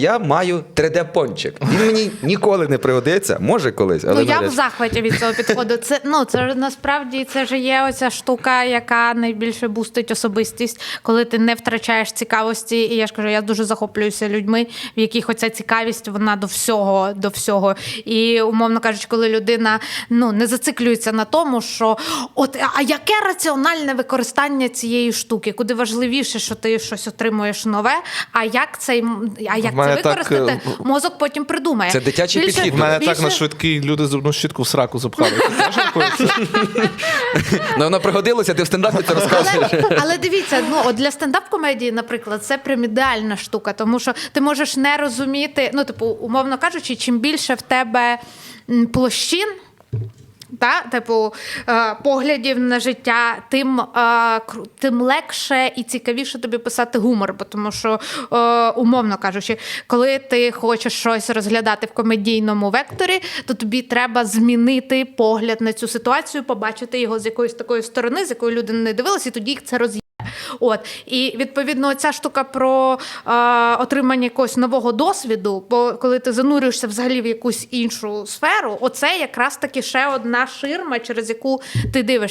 Я маю 3D-пончик. Він мені ніколи не пригодиться, може колись, але ну я навряд в чи. захваті від цього підходу. Це ну це ж насправді це ж є оця штука, яка найбільше бустить особистість, коли ти не втрачаєш цікавості. І я ж кажу, я дуже захоплююся людьми, в яких оця цікавість вона до всього, до всього. І умовно кажучи, коли людина ну не зациклюється на тому, що от а яке раціональне використання цієї штуки, куди важливіше, що ти щось отримуєш нове. А як цей а як В мене так, використати? е, Мозок потім придумає. Це дитячий підхід. В мене більше- так на швидкий люди зубну щітку в сраку запхали. Ти знаєш, це? Ну, воно пригодилося, ти в стендапі це розказуєш. Але, але дивіться, ну от для стендап-комедії, наприклад, це прям ідеальна штука, тому що ти можеш не розуміти, ну, типу, умовно кажучи, чим більше в тебе м, площин. Та, типу, е, поглядів на життя, тим, е, тим легше і цікавіше тобі писати гумор. Бо тому що, е, умовно кажучи, коли ти хочеш щось розглядати в комедійному векторі, то тобі треба змінити погляд на цю ситуацію, побачити його з якоїсь такої сторони, з якої люди не дивилися, і тоді їх це роз'є. От і відповідно ця штука про е, отримання якогось нового досвіду, бо коли ти занурюєшся взагалі в якусь іншу сферу, оце якраз таки ще одна ширма, через яку ти дивишся.